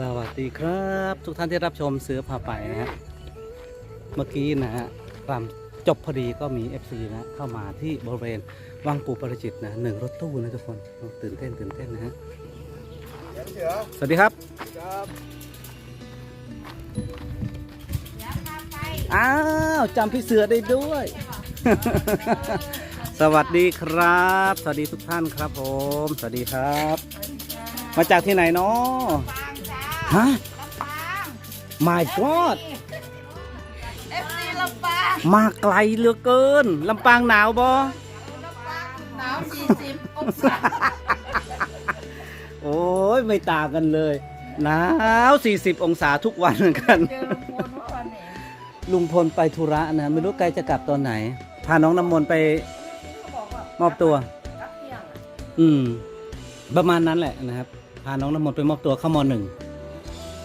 สวัสดีครับ ทุกท่านที่รับชมเสือพาไปนะฮะเมื่อกี้นะฮะรำจบพอดีก็มี FC นะเข้ามาที่บริเวณวังปูปรจิตนะหนึ่งรถตู้นะทุกคนตื่นเต้นตื่นเต้นนะฮะเสือสวัสดีครับครับอ้าวจำพี่เสือได้ด้วย สวัสดีครับ สวัสดีทุกท่านครับผม สวัสดีครับ มาจากที่ไหนเนาะ ฮะ my god เอฟซีลำปางมาไกลเหลือเกินลำปางหนาวบอลำปางหนาว40องศาโอ้ยไม่ต่างกันเลยหนาว40 องศาทุกวันเหมือนกัน เจอลุงพลเมื่อวันนี้ลุงพลไปธุระนะ ไม่รู้ไกลจะกลับตอนไหน พาน้องน้ำมนต์ไปเขาบอกว่ามอบตัว รับเที่ยงอะ อืม ประมาณนั้นแหละนะครับ พาน้องน้ำมนต์ไปมอบตัวเข้ามหนึ่ง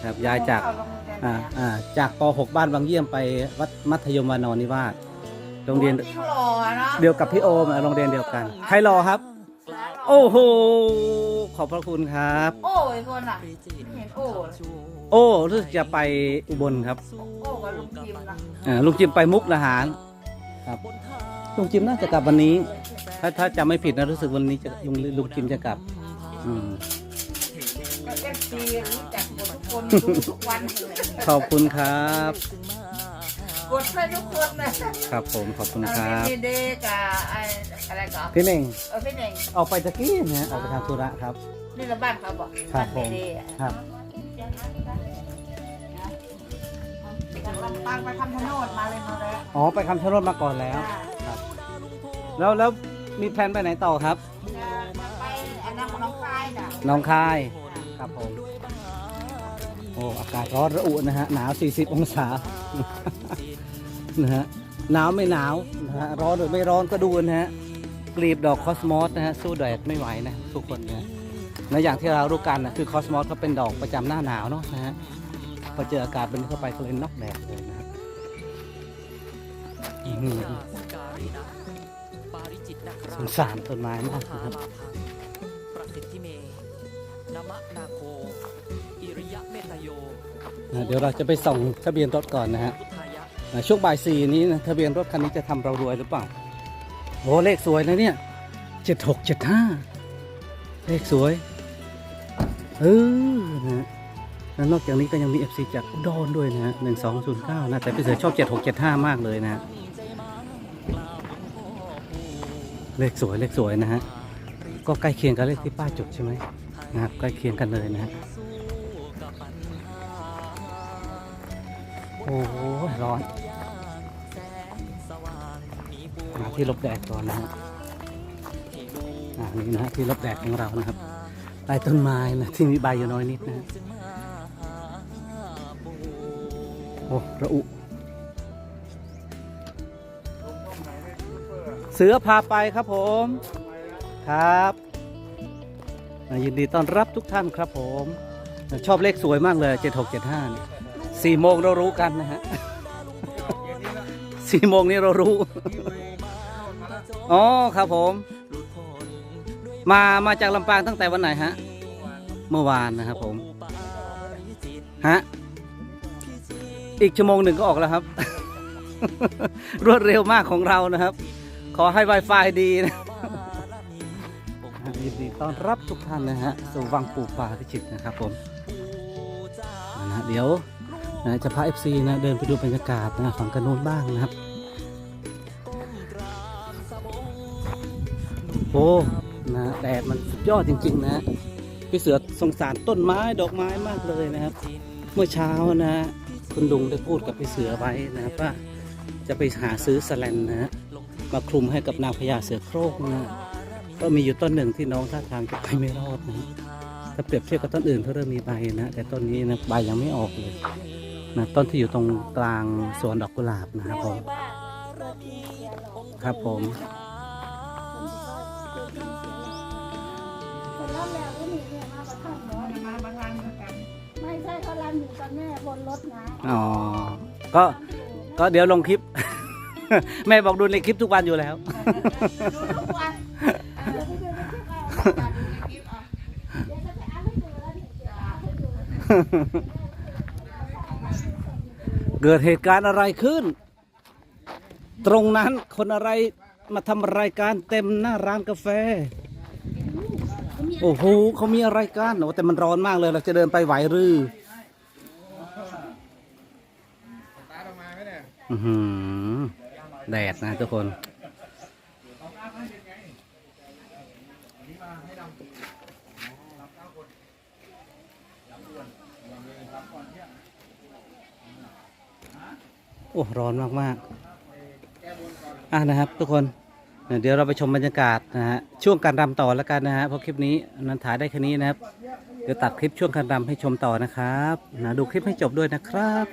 ครับย้ายจากเขลงเรียนอ่าแล้วอ่าจากป .6 บ้านบางเยี่ยมไปวัดมัธยมวานอนนิวาสโรงเรียนจริงหล่อเนาะเดียวกับพี่โอมอะโรงเรียนเดียวกัน ใครรอครับ โอ้โหขอบพระคุณครับ โอ้ยคนอะไม่เห็นโอ้เลยโอ้รู้สึกจะไปอุบลครับโอ้กับลุงจิมนะอ่าลุงจิมไปมุกดาหารครับลุงจิมน่าจะกลับวันนี้ ถ้าถ้าจำไม่ผิดนะรู้สึกวันนี้จะลุงลุงจิมจะกลับอืม ก็เอฟซีรู้จักหมดทุกคนดูทุกวันเลยขอบคุณครับ กดให้ทุกคนนะครับผมขอบคุณเอาครัเป็บนเดย์กับไอ้อะไรก็พี่เน่งเออพี่เน่งออกไปตะกี้นะฮะออกไปทำธุระครับ นี่ละบ้านเขาบอกครับบ้านผมเดย์อะครับ จากลำปางไปคำชะโนดมาเลยมาแล้วอ๋อไปคำชะโนดมาก่อนแล้ว จ้าครับแล้วแล้วมีแผนไปไหนต่อครับ จะไปอันนั้นของน้องคายน่ะหน้องคาย ครับผม โอ้ อากาศร้อนระอุนะฮะ หนาว 40 องศา นะฮะ หนาวไม่หนาวนะฮะ ร้อนหรือไม่ร้อนก็ดูนะฮะ กลีบดอกคอสมอสนะฮะ สู้แดดไม่ไหวนะ ทุกคนนะและอย่างที่เรารู้กันนะคือคอสมอสเขาเป็นดอกประจำหน้าหนาวเนาะนะฮะ พอเจออากาศเป็นนี้เข้าไปก็เลยน็อกแดดเลยนะครับอื้อหือสงสารต้นไม้มากนะครับ มะนาโคอิริยะเมตโยนะเดี๋ยวเราจะไปส่องทะเบียนรถก่อนนะฮะพุทธายะอ่าช่วงบ่ายสี่นี้นะทะเบียนรถคันนี้จะทำเรารวยหรือเปล่าโอ้เลขสวยนะเนี่ยเจ็ดหกเจ็ดห้าเลขสวยเออนะฮะแล้วนอกจากนี้ก็ยังมี FC จากอุดรด้วยนะฮะหนึ่งสองศูนย์เก้านะแต่พี่เสือชอบเจ็ดหกเจ็ดห้ามากเลยนะฮะเลขสวยเลขสวยนะฮะก็ใกล้เคียงกับเลขที่ป้าจุดใช่ไหม นะครับใกล้เคียงกันเลยนะฮะโอ้โหร้อนหาที่ลบแดดก่อนนะฮะอ่านี่นะฮะที่ลบแดดของเรานะครับใต้ต้นไม้นะที่มีใบอยู่น้อยนิดนะฮะโอ้ระอุ เสือพาไปครับผม ครับ ยินดีต้อนรับทุกท่านครับผม ชอบเลขสวยมากเลย 7675สี่โมงเรารู้กันนะฮะสี่โมงนี้เรารู้ อ๋อครับผม มามาจากลำปางตั้งแต่วันไหนฮะ เมื่อวานนะครับผม ฮะ อีกชั่วโมงหนึ่งก็ออกแล้วครับ รวดเร็วมากของเรานะครับ ขอให้ Wi-Fi ดีนะ ยินดีต้อนรับทุกท่านนะฮะสู่วังปู่ป่าพิจิตรนะครับผมนะฮะเดี๋ยวนะจะพา FC นะเดินไปดูบรรยากาศนะฝั่งกระโน้นบ้างนะครับ โอ้นะแดดมันสุดยอดจริง ๆ นะพี่เสือสงสารต้นไม้ดอกไม้มากเลยนะครับ เมื่อเช้านะคุณลุงได้พูดกับพี่เสือไว้นะครับว่าจะไปหาซื้อสแลนนะฮะมาคลุมให้กับนางพญาเสือโคร่งนะ ก็มีอยู่ต้นหนึ่งที่น้องท่าทางจะไปไม่รอดนะถ้าเปรียบเทียบกับต้นอื่นเขาเริ่มมีใบนะแต่ต้นนี้นะใบยังไม่ออกเลยนะต้นที่อยู่ตรงกลางสวนดอกกุหลาบนะครับผมครับผมคนรับแล้วก็มีเนี่ยมาประทับเนาะมาบางรังเหมือนกันไม่ใช่เขารันอยู่กับแม่บนรถนะอ๋อก็ก็เดี๋ยวลงคลิป แม่บอกดูในคลิปทุกวันอยู่แล้วดูทุกวัน เกิดเหตุการณ์อะไรขึ้น ตรงนั้นคนอะไรมาทำรายการเต็มหน้าร้านกาแฟ โอ้โหเขามีอะไรกันโอ้แต่มันร้อนมากเลยเราจะเดินไปไหวหรือแดดนะทุกคน อ้ร้อนมากมากอะนะครับ ทุกคนเดี๋ยวเราไปชมบรรยากาศนะฮะช่วงการรำต่อแล้วกันนะฮะเพราะคลิปนี้นั้นถ่ายได้แค่นี้นะครับ เดี๋ยวตัดคลิปช่วงการรำให้ชมต่อนะครับนะดูคลิปให้จบด้วยนะครับ